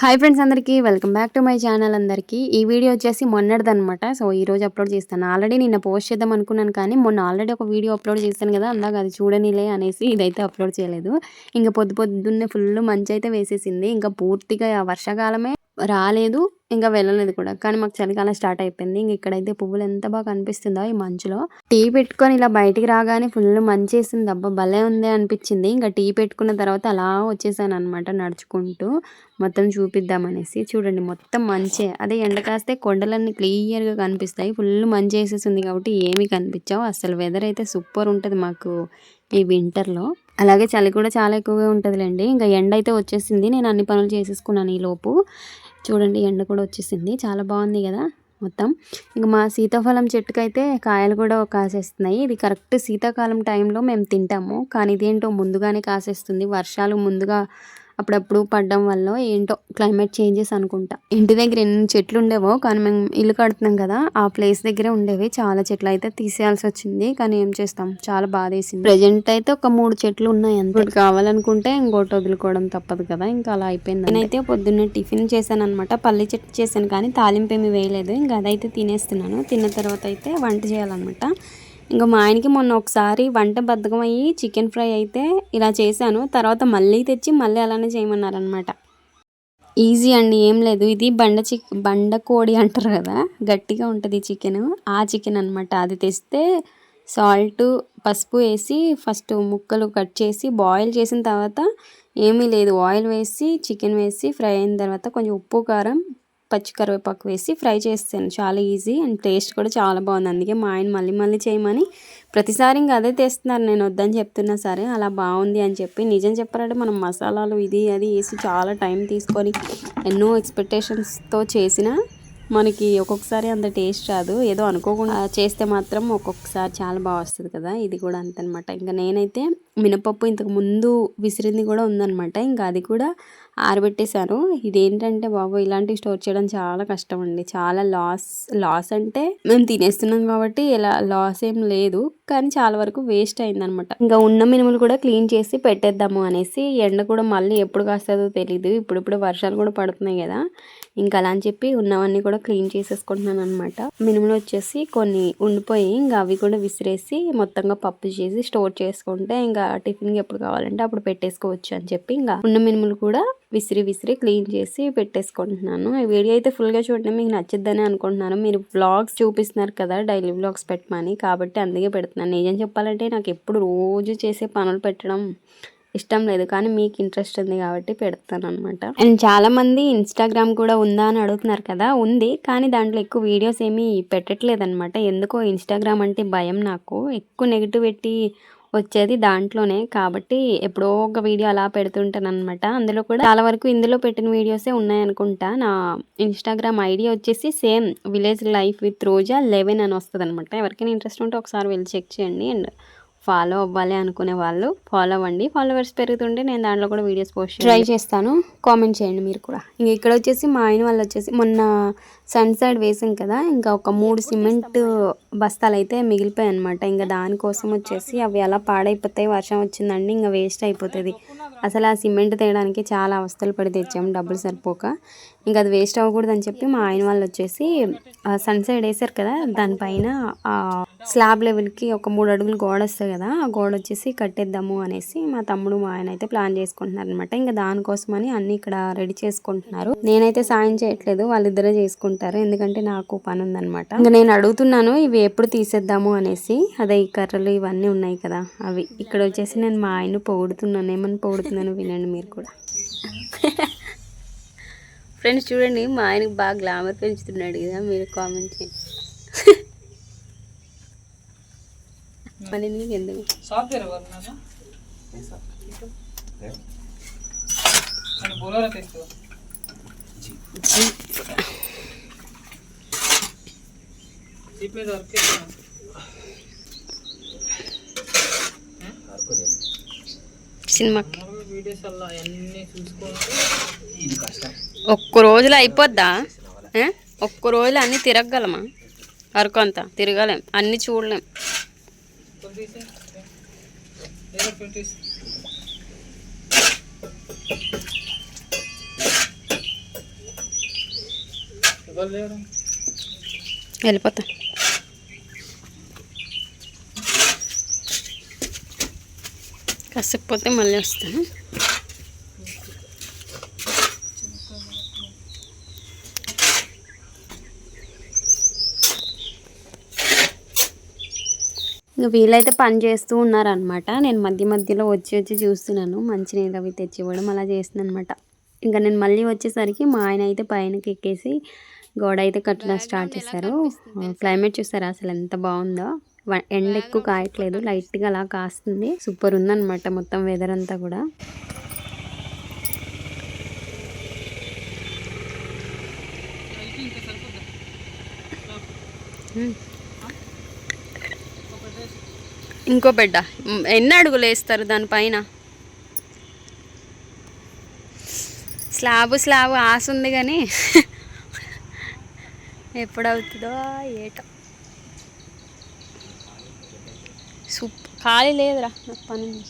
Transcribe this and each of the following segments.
Hi friends అందరికీ welcome back to my channel అందరికీ. ఈ వీడియో వచ్చేసి మొన్నటిదనమాట సో ఈ రోజు అప్లోడ్ చేస్తాను. ఆల్రెడీ నిన్న పోస్ట్ చేద్దాం అనుకున్నాను కానీ మొన్న ఆల్రెడీ ఒక వీడియో అప్లోడ్ చేస్తాను కదా అందాక అది చూడనిలే అనేసి ఇదైతే అప్లోడ్ చేయలేదు. ఇంకా పొద్దు పొద్దున్నే ఫుల్ మంచి అయితే వేసేసింది. ఇంకా పూర్తిగా వర్షాకాలమే రాలేదు ఇంకా వెళ్ళలేదు కూడా. కానీ మాకు చలికాలం స్టార్ట్ అయిపోయింది. ఇంక ఇక్కడైతే పువ్వులు ఎంత బాగా కనిపిస్తుందో ఈ మంచులో. టీ పెట్టుకొని ఇలా బయటికి రాగానే ఫుల్ మంచి వేసింది అబ్బా భలే ఉంది అనిపించింది. ఇంకా టీ పెట్టుకున్న తర్వాత అలా వచ్చేసాను అనమాట నడుచుకుంటూ. మొత్తం చూపిద్దామనేసి. చూడండి మొత్తం మంచే. అదే ఎండ కాస్తే కొండలన్నీ క్లియర్గా కనిపిస్తాయి. ఫుల్ మంచి వేసేసింది కాబట్టి ఏమీ కనిపించావు. అసలు వెదర్ అయితే సూపర్ ఉంటుంది మాకు ఈ వింటర్లో అలాగే చలి కూడా చాలా ఎక్కువగా ఉంటుందిలేండి. ఇంకా ఎండ అయితే వచ్చేసింది. నేను అన్ని పనులు చేసేసుకున్నాను ఈ లోపు చూడండి ఎండ కూడా వచ్చేసింది. చాలా బాగుంది కదా మొత్తం. ఇంక మా సీతాఫలం చెట్టుకైతే కాయలు కూడా కాసేస్తున్నాయి. ఇది కరెక్ట్ శీతాకాలం టైంలో మేము తింటాము. కానీ ఇదేంటో ముందుగానే కాసేస్తుంది. వర్షాలు ముందుగా అప్పుడప్పుడు పడడం వల్ల ఏంటో క్లైమేట్ చేంజెస్ అనుకుంటా. ఇంటి దగ్గర ఎన్ని చెట్లు ఉండేవో కానీ మేము ఇల్లు కడుతున్నాం కదా ఆ ప్లేస్ దగ్గరే ఉండేవి. చాలా చెట్లు అయితే తీసేయాల్సి వచ్చింది కానీ ఏం చేస్తాం? చాలా బాధ వేసింది ప్రజెంట్ అయితే ఒక మూడు చెట్లు ఉన్నాయి అంతే. కావాలనుకుంటే ఇంకోటి వదులుకోవడం తప్పదు కదా ఇంకా అలా అయిపోయింది నేనైతే పొద్దున్నే టిఫిన్ చేశాను అనమాట పల్లి చెట్టు చేశాను కానీ తాలింపు ఏమి వేయలేదు. ఇంకా అదైతే తినేస్తున్నాను. తిన్న తర్వాత అయితే వంట చేయాలన్నమాట. ఇంకా మా ఆయనకి మొన్న ఒకసారి వంట బద్ధకం అయ్యి చికెన్ ఫ్రై అయితే ఇలా చేశాను. తర్వాత మళ్ళీ తెచ్చి మళ్ళీ అలానే చేయమన్నారనమాట ఈజీ అండి ఏం లేదు. ఇది బండ చిక్ బండ కోడి అంటారు కదా గట్టిగా ఉంటుంది చికెన్. ఆ చికెన్ అనమాట అది తెస్తే సాల్ట్ పసుపు వేసి ఫస్ట్ ముక్కలు కట్ చేసి బాయిల్ చేసిన తర్వాత ఏమీ లేదు. ఆయిల్ వేసి చికెన్ వేసి ఫ్రై అయిన తర్వాత కొంచెం ఉప్పు కారం పచ్చి కరివేపాకు వేసి ఫ్రై చేస్తాను. చాలా ఈజీ అండ్ టేస్ట్ కూడా చాలా బాగుంది. అందుకే మా ఆయన మళ్ళీ మళ్ళీ చేయమని ప్రతిసారి ఇంకా అదే తెస్తున్నారు. నేను వద్దని చెప్తున్నా సరే అలా బాగుంది అని చెప్పి నిజం చెప్పారంటే మనం మసాలాలు ఇది అది వేసి చాలా టైం తీసుకొని ఎన్నో ఎక్స్పెక్టేషన్స్తో చేసిన మనకి ఒక్కొక్కసారి అంత టేస్ట్ రాదు. ఏదో అనుకోకుండా చేస్తే మాత్రం ఒక్కొక్కసారి చాలా బాగా వస్తుంది కదా. ఇది కూడా అంతనమాట. ఇంకా నేనైతే మినపప్పు ఇంతకు ముందు విసిరింది కూడా ఉందనమాట. ఇంకా అది కూడా ఆరబెట్టేశాను. ఇదేంటంటే బాబు ఇలాంటివి స్టోర్ చేయడం చాలా కష్టం అండి చాలా లాస్ లాస్ అంటే మేము తినేస్తున్నాం కాబట్టి ఇలా లాస్ ఏం లేదు. కానీ చాలా వరకు వేస్ట్ అయిందనమాట. ఇంకా ఉన్న మినుములు కూడా క్లీన్ చేసి పెట్టేద్దాము అనేసి ఎండ కూడా మళ్ళీ ఎప్పుడు కాస్తుందో తెలియదు ఇప్పుడిప్పుడు వర్షాలు కూడా పడుతున్నాయి కదా. ఇంకా అలా అని చెప్పి ఉన్నవన్నీ కూడా క్లీన్ చేసేసుకుంటున్నాను అనమాట మినుములు వచ్చేసి కొన్ని ఉండిపోయి ఇంకా అవి కూడా విసిరేసి మొత్తంగా పప్పు చేసి స్టోర్ చేసుకుంటే ఇంకా టిఫిన్కి ఎప్పుడు కావాలంటే అప్పుడు పెట్టేసుకోవచ్చు అని చెప్పి ఇంకా ఉన్న మినుములు కూడా విసిరి విసిరి క్లీన్ చేసి పెట్టేసుకుంటున్నాను. ఈ వీడియో అయితే ఫుల్గా చూడడం మీకు నచ్చిద్దని అనుకుంటున్నాను. మీరు వ్లాగ్స్ చూపిస్తున్నారు కదా డైలీ వ్లాగ్స్ పెట్టమని. కాబట్టి అందుకే పెడుతున్నాను. నిజం చెప్పాలంటే నాకు ఎప్పుడు రోజు చేసే పనులు పెట్టడం ఇష్టం లేదు. కానీ మీకు ఇంట్రెస్ట్ ఉంది కాబట్టి పెడతాను అనమాట అండ్ చాలామంది ఇన్స్టాగ్రామ్ కూడా ఉందా అని అడుగుతున్నారు కదా ఉంది. కానీ దాంట్లో ఎక్కువ వీడియోస్ ఏమీ పెట్టట్లేదు అనమాట ఎందుకో ఇన్స్టాగ్రామ్ అంటే భయం నాకు. ఎక్కువ నెగిటివిటీ పెట్టి వచ్చేది దాంట్లోనే. కాబట్టి ఎప్పుడో ఒక వీడియో అలా పెడుతుంటాను అనమాట అందులో కూడా చాలా వరకు ఇందులో పెట్టిన వీడియోసే ఉన్నాయనుకుంటా. నా ఇన్స్టాగ్రామ్ ఐడి వచ్చేసి same village life with Roja eleven అని వస్తుంది అనమాట ఎవరికైనా ఇంట్రెస్ట్ ఉంటే ఒకసారి వెళ్ళి చెక్ చేయండి. అండ్ ఫాలో అవ్వాలి అనుకునే వాళ్ళు ఫాలో అవ్వండి. ఫాలోవర్స్ పెరుగుతుంటే నేను దాంట్లో కూడా వీడియోస్ పోస్ట్ ట్రై చేస్తాను. కామెంట్ చేయండి మీరు కూడా. ఇంకా ఇక్కడ వచ్చేసి మా ఆయన వాళ్ళు వచ్చేసి మొన్న సన్ సైడ్ వేసాం కదా ఇంకా ఒక మూడు సిమెంట్ బస్తాలు అయితే మిగిలిపోయాయి అనమాట ఇంకా దానికోసం వచ్చేసి అవి అలా పాడైపోతాయి వర్షం వచ్చిందండి ఇంకా వేస్ట్ అయిపోతుంది. అసలు ఆ సిమెంట్ తేయడానికి చాలా అవస్థలు పడి తెచ్చాము డబ్బులు సరిపోక. ఇంకా అది వేస్ట్ అవ్వకూడదు అని చెప్పి మా ఆయన వాళ్ళు వచ్చేసి సన్ సైడ్ వేసారు కదా దానిపైన స్లాబ్ లెవెల్కి ఒక మూడు అడుగులు గోడ వస్తుంది కదా ఆ గోడ వచ్చేసి కట్టేద్దాము అనేసి మా తమ్ముడు మా ఆయన అయితే ప్లాన్ చేసుకుంటున్నారు అనమాట ఇంకా దానికోసమని అన్ని ఇక్కడ రెడీ చేసుకుంటున్నారు. నేనైతే సాయం చేయట్లేదు వాళ్ళిద్దరే చేసుకుంటారు ఎందుకంటే నాకు పని ఉందనమాట ఇంకా నేను అడుగుతున్నాను ఇవి ఎప్పుడు తీసేద్దాము అనేసి అదే ఈ కర్రలు ఇవన్నీ ఉన్నాయి కదా అవి. ఇక్కడ వచ్చేసి నేను మా ఆయన పొగుడుతున్నాను ఏమని పొగుడుతున్నాను వినండి మీరు కూడా. ఫ్రెండ్స్ చూడండి మా ఆయనకి బాగా గ్లామర్ పెంచుతున్నాడు కదా మీరు కామెంట్ చేయండి. మళ్ళీ నీకు ఎందుకు? సినిమాకి. వీడియోస్ అలా అన్నీ చూసుకుంటూ ఒక్క రోజులో అయిపోద్దా? ఏ? ఒక్క రోజులో అన్నీ తిరగగలమా? వరకు అంతా తిరగలేం. అన్నీ చూడలేం. వెళ్ళిపోతా. కాసేపు పోతే మళ్ళీ వస్తాను. ఇంకా వీళ్ళైతే పని చేస్తూ ఉన్నారనమాట నేను మధ్య మధ్యలో వచ్చి వచ్చి చూస్తున్నాను. మంచినీళ్ళు అవి తెచ్చి ఇవ్వడం అలా చేస్తున్నాను అనమాట ఇంకా నేను మళ్ళీ వచ్చేసరికి మా ఆయన అయితే పైనకి ఎక్కేసి గోడ అయితే కట్టడం స్టార్ట్ చేశారు. క్లైమేట్ చూసారా? అసలు ఎంత బాగుందో. ఎండ ఎక్కువ కాయట్లేదు. లైట్గా అలా కాస్తుంది. సూపర్ ఉందన్నమాట మొత్తం వెదర్ అంతా కూడా. ఇంకో బిడ్డ. ఎన్ని అడుగులు వేస్తారు దానిపైన స్లాబ్ స్లాబ్ ఆశ ఉంది కానీ ఎప్పుడవుతుందో ఏటో. ఖాళీ లేదురా నాకు పని ఉంది.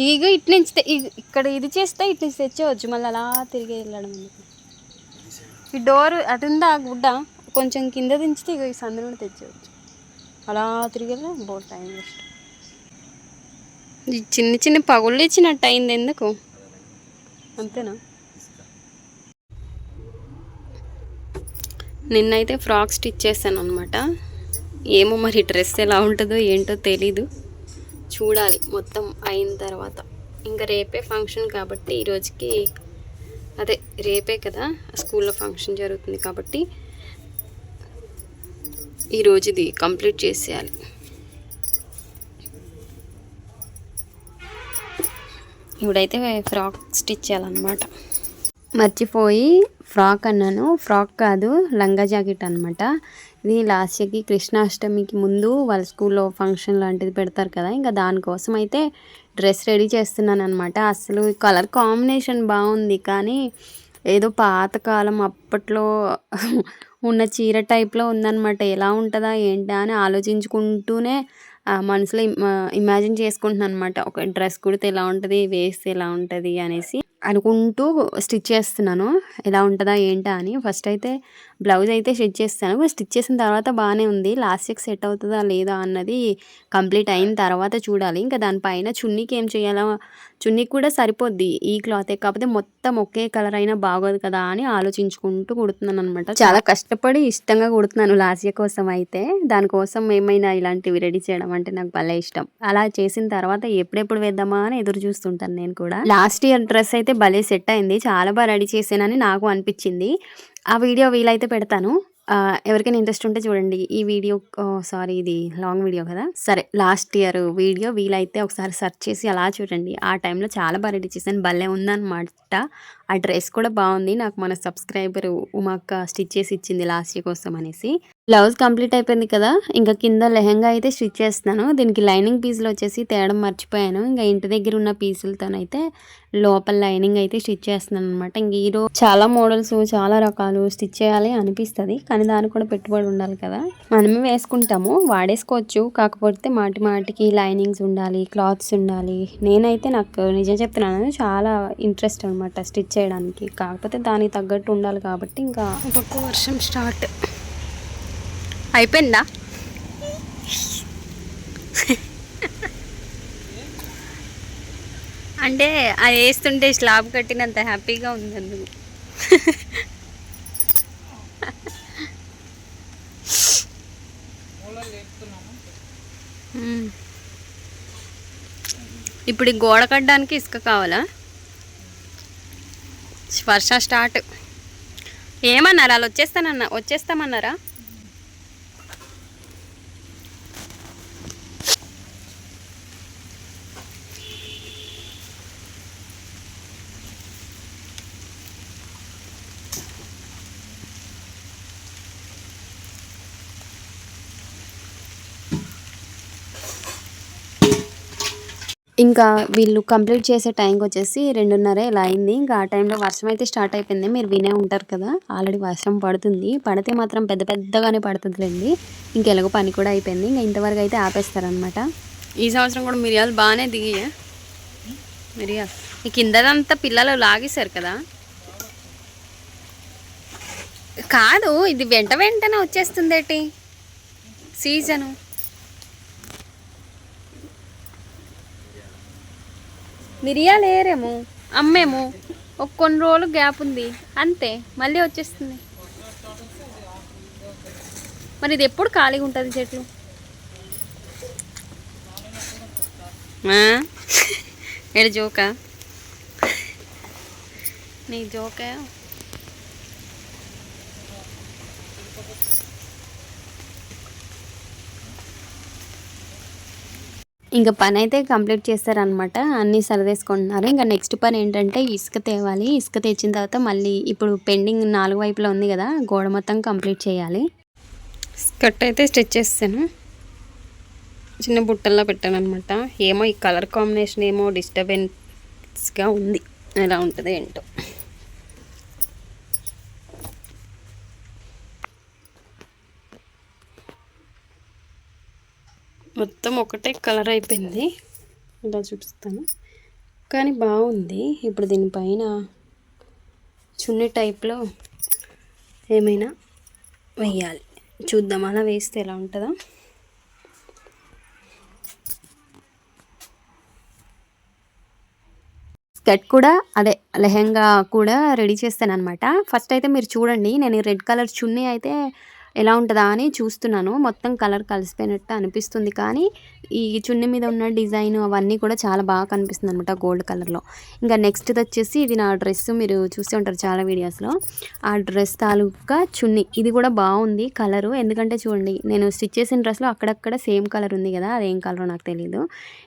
ఇగో ఇటు నుంచి ఇగ- ఇక్కడ ఇది చేస్తే ఇటు నుంచి తెచ్చేవచ్చు మళ్ళీ అలా తిరిగి వెళ్ళడం ఈ డోర్ అటు ఉందా గుడ్డ? కొంచెం కింద దించితే ఇక ఈ సందు తెచ్చేవచ్చు అలా తిరిగి బోర్ టైం వేస్ట్. ఈ చిన్న చిన్న పగుళ్ళు ఇచ్చినట్టు అయింది ఎందుకు? అంతేనా? నిన్నైతే ఫ్రాక్ స్టిచ్ చేశాను అనమాట ఏమో మరి డ్రెస్ ఎలా ఉంటుందో ఏంటో తెలీదు. చూడాలి. మొత్తం అయిన తర్వాత. ఇంకా రేపే ఫంక్షన్ కాబట్టి ఈ రోజుకి అదే రేపే కదా స్కూల్లో ఫంక్షన్ జరుగుతుంది కాబట్టి ఈ ఇది కంప్లీట్ చేసేయాలి. ఇప్పుడైతే ఫ్రాక్ స్టిచ్ చేయాలన్నమాట. మర్చిపోయి ఫ్రాక్ అన్నాను. ఫ్రాక్ కాదు లంగా జాకెట్ అనమాట ఇది లాస్ట్ ఇయర్కి కృష్ణాష్టమికి ముందు వాళ్ళ స్కూల్లో ఫంక్షన్ లాంటిది పెడతారు కదా ఇంకా దానికోసం అయితే డ్రెస్ రెడీ చేస్తున్నాను అనమాట అసలు కలర్ కాంబినేషన్ బాగుంది కానీ ఏదో పాతకాలం అప్పట్లో ఉన్న చీర టైప్లో ఉందన్నమాట. ఎలా ఉంటుందా ఏంటా అని ఆలోచించుకుంటూనే ఆ మనసులో ఇమాజిన్ చేసుకుంటున్నాను అనమాట ఒక డ్రెస్ కుడితే ఎలా ఉంటుంది వేస్తే ఎలా ఉంటుంది అనేసి. అనుకుంటూ స్టిచ్ చేస్తున్నాను. ఎలా ఉంటుందా ఏంటా అని. ఫస్ట్ అయితే బ్లౌజ్ అయితే స్టిచ్ చేస్తాను. స్టిచ్ చేసిన తర్వాత బాగానే ఉంది. లాస్ట్కి సెట్ అవుతుందా లేదా అన్నది కంప్లీట్ అయిన తర్వాత చూడాలి. ఇంకా దానిపైన చున్నీకి ఏం చేయాలో చున్నీకి కూడా సరిపోద్ది. ఈ క్లాతే కాకపోతే మొత్తం ఒకే కలర్ అయినా బాగోదు కదా అని ఆలోచించుకుంటూ కుడుతున్నాను అనమాట చాలా కష్టపడి ఇష్టంగా కుడుతున్నాను లాస్య కోసం అయితే. దానికోసం ఏమైనా ఇలాంటివి రెడీ చేయడం అంటే నాకు భలే ఇష్టం. అలా చేసిన తర్వాత ఎప్పుడెప్పుడు వేద్దామా అని ఎదురు చూస్తుంటాను నేను కూడా. లాస్ట్ ఇయర్ డ్రెస్ అయితే భలే సెట్ అయింది. చాలా బాగా రెడీ చేసానని నాకు అనిపించింది. ఆ వీడియో వీలైతే పెడతాను. ఎవరికైనా ఇంట్రెస్ట్ ఉంటే చూడండి ఈ వీడియో సారీ ఇది లాంగ్ వీడియో కదా. సరే లాస్ట్ ఇయర్ వీడియో వీలైతే ఒకసారి సెర్చ్ చేసి అలా చూడండి. ఆ టైంలో చాలా బాగా రెడీ చేశాను. భలే ఉందన్నమాట. ఆ డ్రెస్ కూడా బాగుంది. నాకు మన సబ్స్క్రైబర్ ఉమాక్క స్టిచ్ చేసి ఇచ్చింది లాస్ట్ ఇయర్ కోసం అనేసి. బ్లౌజ్ కంప్లీట్ అయిపోయింది కదా ఇంకా కింద లెహంగా అయితే స్టిచ్ చేస్తున్నాను. దీనికి లైనింగ్ పీసులు వచ్చేసి తేడం మర్చిపోయాను. ఇంకా ఇంటి దగ్గర ఉన్న పీసులతోనైతే లోపల లైనింగ్ అయితే స్టిచ్ చేస్తున్నాను అనమాట ఇంక ఈరోజు చాలా మోడల్స్ చాలా రకాలు స్టిచ్ చేయాలి అనిపిస్తుంది. కానీ దానికి కూడా పెట్టుబడి ఉండాలి కదా. మనమే వేసుకుంటాము. వాడేసుకోవచ్చు. కాకపోతే మాటి మాటికి లైనింగ్స్ ఉండాలి క్లాత్స్ ఉండాలి. నేనైతే నాకు నిజం చెప్తున్నాను చాలా ఇంట్రెస్ట్ అనమాట స్టిచ్ చేయడానికి. కాకపోతే దానికి తగ్గట్టు ఉండాలి కాబట్టి ఇంకా ఒక్కొక్క వర్షం స్టార్ట్. అయిపోయిందా? అంటే అది వేస్తుంటే స్లాబ్ కట్టినంత హ్యాపీగా ఉంది అందుకు. ఇప్పుడు గోడ కట్టడానికి ఇసుక కావాలా? వర్ష స్టార్ట్. ఏమన్నారు? వాళ్ళు వచ్చేస్తానన్నా వచ్చేస్తామన్నారా? ఇంకా వీళ్ళు కంప్లీట్ చేసే టైంకి వచ్చేసి రెండున్నర ఇలా అయింది. ఇంకా ఆ టైంలో వర్షం అయితే స్టార్ట్ అయిపోయింది. మీరు వినే ఉంటారు కదా ఆల్రెడీ వర్షం పడుతుంది. పడితే మాత్రం పెద్ద పెద్దగానే పడుతుందిలేండి. ఇంకెలాగో పని కూడా అయిపోయింది. ఇంకా ఇంతవరకు అయితే ఆపేస్తారనమాట ఈ సంవత్సరం కూడా మిరియాలు బాగానే దిగి మిరియాలు ఈ కిందదంతా పిల్లలు లాగేశారు కదా. కాదు ఇది వెంట వెంటనే వచ్చేస్తుంది ఏంటి సీజను. మిరియాలు ఏరేమో అమ్మేమో ఒక కొన్ని రోజులు గ్యాప్ ఉంది అంతే మళ్ళీ వచ్చేస్తుంది. మరి ఇది ఎప్పుడు ఖాళీగా ఉంటుంది చెట్లు? ఏడు జోకా? నీ జోకా? ఇంకా పని అయితే కంప్లీట్ చేస్తారనమాట అన్నీ సరిదేసుకుంటున్నారు. ఇంకా నెక్స్ట్ పని ఏంటంటే ఇసుక తేవాలి. ఇసుక తెచ్చిన తర్వాత మళ్ళీ ఇప్పుడు పెండింగ్ నాలుగు వైపులా ఉంది కదా గోడ మొత్తం కంప్లీట్ చేయాలి. స్కర్ట్ అయితే స్టిచ్ చేస్తాను. చిన్న బుట్టల్లో పెట్టాను అనమాట ఏమో ఈ కలర్ కాంబినేషన్ ఏమో డిస్టర్బెన్స్గా ఉంది. ఎలా ఉంటుంది ఏంటో. మొత్తం ఒకటే కలర్ అయిపోయింది. ఇలా చూపిస్తాను. కానీ బాగుంది. ఇప్పుడు దీనిపైన చున్నీ టైప్లో ఏమైనా వేయాలి. చూద్దాం. అలా వేస్తే ఎలా ఉంటుందా? స్కర్ట్ కూడా అదే లెహెంగా కూడా రెడీ చేస్తాను అనమాట ఫస్ట్ అయితే మీరు చూడండి. నేను రెడ్ కలర్ చున్నీ అయితే ఎలా ఉంటుందా అని చూస్తున్నాను. మొత్తం కలర్ కలిసిపోయినట్టు అనిపిస్తుంది కానీ ఈ చున్ని మీద ఉన్న డిజైన్ అవన్నీ కూడా చాలా బాగా కనిపిస్తుంది అనమాట గోల్డ్ కలర్లో ఇంకా నెక్స్ట్ వచ్చేసి ఇది నా డ్రెస్ మీరు చూస్తూ ఉంటారు చాలా వీడియోస్లో ఆ డ్రెస్ తాలూకా చున్నీ. ఇది కూడా బాగుంది కలరు. ఎందుకంటే చూడండి నేను స్టిచ్ చేసిన డ్రెస్లో అక్కడక్కడ సేమ్ కలర్ ఉంది కదా అదేం కలర్ నాకు తెలియదు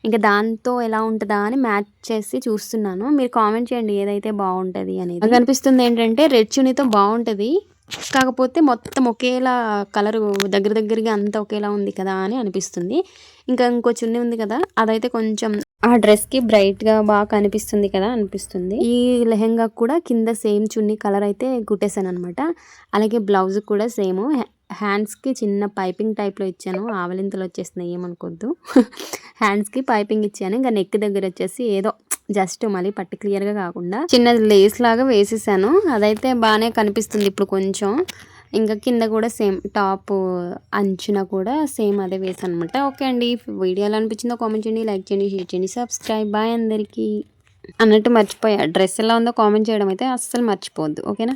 ఇంకా దాంతో ఎలా ఉంటుందా అని మ్యాచ్ చేసి చూస్తున్నాను. మీరు కామెంట్ చేయండి ఏదైతే బాగుంటుంది అనేది. నాకు ఏంటంటే రెడ్ చున్నీతో బాగుంటుంది. కాకపోతే మొత్తం ఒకేలా కలర్ దగ్గర దగ్గరగా అంతా ఒకేలా ఉంది కదా అని అనిపిస్తుంది. ఇంకా ఇంకో చున్నీ ఉంది కదా అదైతే కొంచెం ఆ డ్రెస్కి బ్రైట్గా బాగా కనిపిస్తుంది కదా అనిపిస్తుంది. ఈ లెహెంగా కూడా కింద సేమ్ చున్నీ కలర్ అయితే కుట్టేశాను అనమాట అలాగే బ్లౌజ్ కూడా సేమ్. హ్యాండ్స్కి చిన్న పైపింగ్ టైప్లో ఇచ్చాను. ఆవలింతలు వచ్చేస్తున్నాయి ఏమనుకోద్దు. హ్యాండ్స్కి పైపింగ్ ఇచ్చాను. ఇంకా నెక్ దగ్గర వచ్చేసి ఏదో జస్ట్ మళ్ళీ పట్టి క్లియర్గా కాకుండా చిన్న లేస్ లాగా వేసేసాను. అదైతే బాగానే కనిపిస్తుంది ఇప్పుడు కొంచెం. ఇంకా కింద కూడా సేమ్ టాప్ అంచున కూడా సేమ్ అదే వేసాను అనమాట ఓకే అండి. వీడియో ఎలా అనిపించిందో కామెంట్ చేయండి లైక్ చేయండి షేర్ చేయండి సబ్స్క్రైబ్. బాయ్ అందరికీ. అన్నట్టు మర్చిపోయా. డ్రెస్ ఎలా ఉందో కామెంట్ చేయడం అయితే అస్సలు మర్చిపోవద్దు. ఓకేనా?